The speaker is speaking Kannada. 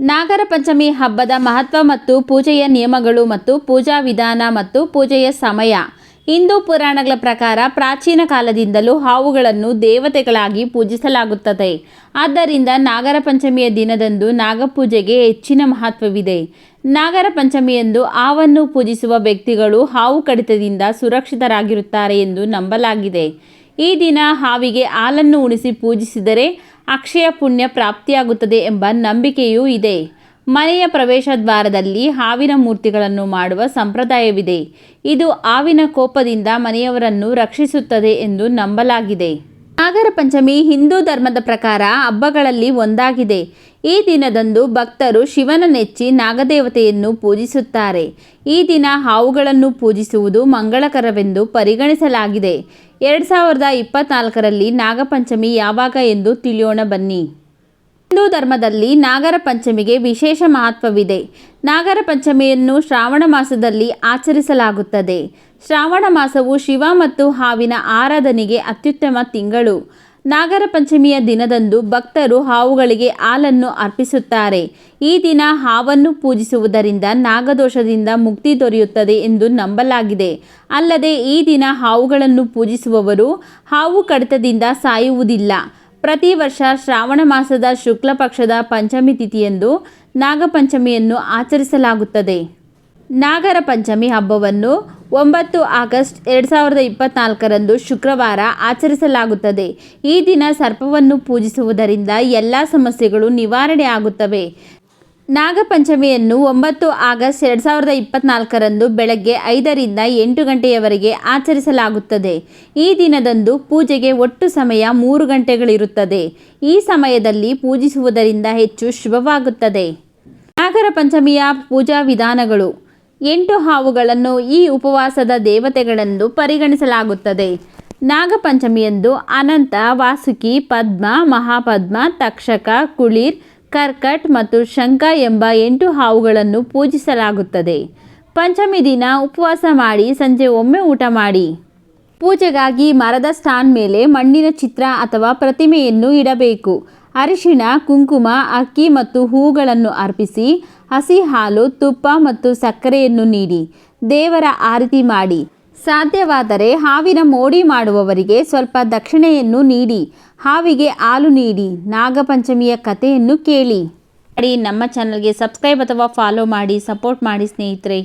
ನಾಗರ ಪಂಚಮಿ ಹಬ್ಬದ ಮಹತ್ವ ಮತ್ತು ಪೂಜೆಯ ನಿಯಮಗಳು ಮತ್ತು ಪೂಜಾ ವಿಧಾನ ಮತ್ತು ಪೂಜೆಯ ಸಮಯ. ಹಿಂದೂ ಪುರಾಣಗಳ ಪ್ರಕಾರ ಪ್ರಾಚೀನ ಕಾಲದಿಂದಲೂ ಹಾವುಗಳನ್ನು ದೇವತೆಗಳಾಗಿ ಪೂಜಿಸಲಾಗುತ್ತದೆ. ಆದ್ದರಿಂದ ನಾಗರ ಪಂಚಮಿಯ ದಿನದಂದು ನಾಗಪೂಜೆಗೆ ಹೆಚ್ಚಿನ ಮಹತ್ವವಿದೆ. ನಾಗರ ಪಂಚಮಿಯಂದು ಹಾವನ್ನು ಪೂಜಿಸುವ ವ್ಯಕ್ತಿಗಳು ಹಾವು ಕಡಿತದಿಂದ ಸುರಕ್ಷಿತರಾಗಿರುತ್ತಾರೆ ಎಂದು ನಂಬಲಾಗಿದೆ. ಈ ದಿನ ಹಾವಿಗೆ ಹಾಲನ್ನು ಉಣಿಸಿ ಪೂಜಿಸಿದರೆ ಅಕ್ಷಯ ಪುಣ್ಯ ಪ್ರಾಪ್ತಿಯಾಗುತ್ತದೆ ಎಂಬ ನಂಬಿಕೆಯೂ ಇದೆ. ಮನೆಯ ಪ್ರವೇಶ ದ್ವಾರದಲ್ಲಿ ಹಾವಿನ ಮೂರ್ತಿಗಳನ್ನು ಮಾಡುವ ಸಂಪ್ರದಾಯವಿದೆ. ಇದು ಹಾವಿನ ಕೋಪದಿಂದ ಮನೆಯವರನ್ನು ರಕ್ಷಿಸುತ್ತದೆ ಎಂದು ನಂಬಲಾಗಿದೆ. ನಾಗರ ಪಂಚಮಿ ಹಿಂದೂ ಧರ್ಮದ ಪ್ರಕಾರ ಹಬ್ಬಗಳಲ್ಲಿ ಒಂದಾಗಿದೆ. ಈ ದಿನದಂದು ಭಕ್ತರು ಶಿವನ ನೆಚ್ಚಿ ನಾಗದೇವತೆಯನ್ನು ಪೂಜಿಸುತ್ತಾರೆ. ಈ ದಿನ ಹಾವುಗಳನ್ನು ಪೂಜಿಸುವುದು ಮಂಗಳಕರವೆಂದು ಪರಿಗಣಿಸಲಾಗಿದೆ. ಎರಡು ಸಾವಿರದ ಇಪ್ಪತ್ನಾಲ್ಕರಲ್ಲಿ ನಾಗಪಂಚಮಿ ಯಾವಾಗ ಎಂದು ತಿಳಿಯೋಣ ಬನ್ನಿ. ಹಿಂದೂ ಧರ್ಮದಲ್ಲಿ ನಾಗರ ಪಂಚಮಿಗೆ ವಿಶೇಷ ಮಹತ್ವವಿದೆ. ನಾಗರ ಪಂಚಮಿಯನ್ನು ಶ್ರಾವಣ ಮಾಸದಲ್ಲಿ ಆಚರಿಸಲಾಗುತ್ತದೆ. ಶ್ರಾವಣ ಮಾಸವು ಶಿವ ಮತ್ತು ಹಾವಿನ ಆರಾಧನೆಗೆ ಅತ್ಯುತ್ತಮ ತಿಂಗಳು. ನಾಗರ ಪಂಚಮಿಯ ದಿನದಂದು ಭಕ್ತರು ಹಾವುಗಳಿಗೆ ಹಾಲನ್ನು ಅರ್ಪಿಸುತ್ತಾರೆ. ಈ ದಿನ ಹಾವನ್ನು ಪೂಜಿಸುವುದರಿಂದ ನಾಗದೋಷದಿಂದ ಮುಕ್ತಿ ದೊರೆಯುತ್ತದೆ ಎಂದು ನಂಬಲಾಗಿದೆ. ಅಲ್ಲದೆ ಈ ದಿನ ಹಾವುಗಳನ್ನು ಪೂಜಿಸುವವರು ಹಾವು ಕಡಿತದಿಂದ ಸಾಯುವುದಿಲ್ಲ. ಪ್ರತಿ ವರ್ಷ ಶ್ರಾವಣ ಮಾಸದ ಶುಕ್ಲ ಪಕ್ಷದ ಪಂಚಮಿ ತಿಥಿಯಂದು ನಾಗಪಂಚಮಿಯನ್ನು ಆಚರಿಸಲಾಗುತ್ತದೆ. ನಾಗರ ಪಂಚಮಿ ಹಬ್ಬವನ್ನು ಒಂಬತ್ತು ಆಗಸ್ಟ್ ಎರಡು ಸಾವಿರದ ಇಪ್ಪತ್ನಾಲ್ಕರಂದು ಶುಕ್ರವಾರ ಆಚರಿಸಲಾಗುತ್ತದೆ. ಈ ದಿನ ಸರ್ಪವನ್ನು ಪೂಜಿಸುವುದರಿಂದ ಎಲ್ಲ ಸಮಸ್ಯೆಗಳು ನಿವಾರಣೆ ಆಗುತ್ತವೆ ನಾಗಪಂಚಮಿಯನ್ನು ಒಂಬತ್ತು ಆಗಸ್ಟ್ ಎರಡು ಸಾವಿರದ ಇಪ್ಪತ್ನಾಲ್ಕರಂದು ಬೆಳಗ್ಗೆ ಐದರಿಂದ ಎಂಟು ಗಂಟೆಯವರೆಗೆ ಆಚರಿಸಲಾಗುತ್ತದೆ. ಈ ದಿನದಂದು ಪೂಜೆಗೆ ಒಟ್ಟು ಸಮಯ ಮೂರು ಗಂಟೆಗಳಿರುತ್ತದೆ. ಈ ಸಮಯದಲ್ಲಿ ಪೂಜಿಸುವುದರಿಂದ ಹೆಚ್ಚು ಶುಭವಾಗುತ್ತದೆ. ನಾಗರ ಪಂಚಮಿಯ ಪೂಜಾ ವಿಧಾನಗಳು. ಎಂಟು ಹಾವುಗಳನ್ನು ಈ ಉಪವಾಸದ ದೇವತೆಗಳೆಂದು ಪರಿಗಣಿಸಲಾಗುತ್ತದೆ. ನಾಗಪಂಚಮಿಯಂದು ಅನಂತ, ವಾಸುಕಿ, ಪದ್ಮ, ಮಹಾಪದ್ಮ, ತಕ್ಷಕ, ಕುಳಿರ್ ಕರ್ಕಟ್ ಮತ್ತು ಶಂಖ ಎಂಬ ಎಂಟು ಹಾವುಗಳನ್ನು ಪೂಜಿಸಲಾಗುತ್ತದೆ. ಪಂಚಮಿ ದಿನ ಉಪವಾಸ ಮಾಡಿ ಸಂಜೆ ಒಮ್ಮೆ ಊಟ ಮಾಡಿ. ಪೂಜೆಗಾಗಿ ಮರದ ಸ್ಟಾನ್ ಮೇಲೆ ಮಣ್ಣಿನ ಚಿತ್ರ ಅಥವಾ ಪ್ರತಿಮೆಯನ್ನು ಇಡಬೇಕು. ಅರಿಶಿಣ, ಕುಂಕುಮ, ಅಕ್ಕಿ ಮತ್ತು ಹೂಗಳನ್ನು ಅರ್ಪಿಸಿ ಹಸಿ ಹಾಲು, ತುಪ್ಪ ಮತ್ತು ಸಕ್ಕರೆಯನ್ನು ನೀಡಿ ದೇವರ ಆರತಿ ಮಾಡಿ. ಸಾಧ್ಯವಾದರೆ ಹಾವಿನ ಮೋಡಿ ಮಾಡುವವರಿಗೆ ಸ್ವಲ್ಪ ದಕ್ಷಿಣೆಯನ್ನು ನೀಡಿ, ಹಾವಿಗೆ ಹಾಲು ನೀಡಿ. ನಾಗಪಂಚಮಿಯ ಕಥೆಯನ್ನು ಕೇಳಿ. ನಮ್ಮ ಚಾನಲ್ಗೆ ಸಬ್ಸ್ಕ್ರೈಬ್ ಅಥವಾ ಫಾಲೋ ಮಾಡಿ ಸಪೋರ್ಟ್ ಮಾಡಿ ಸ್ನೇಹಿತರೆ.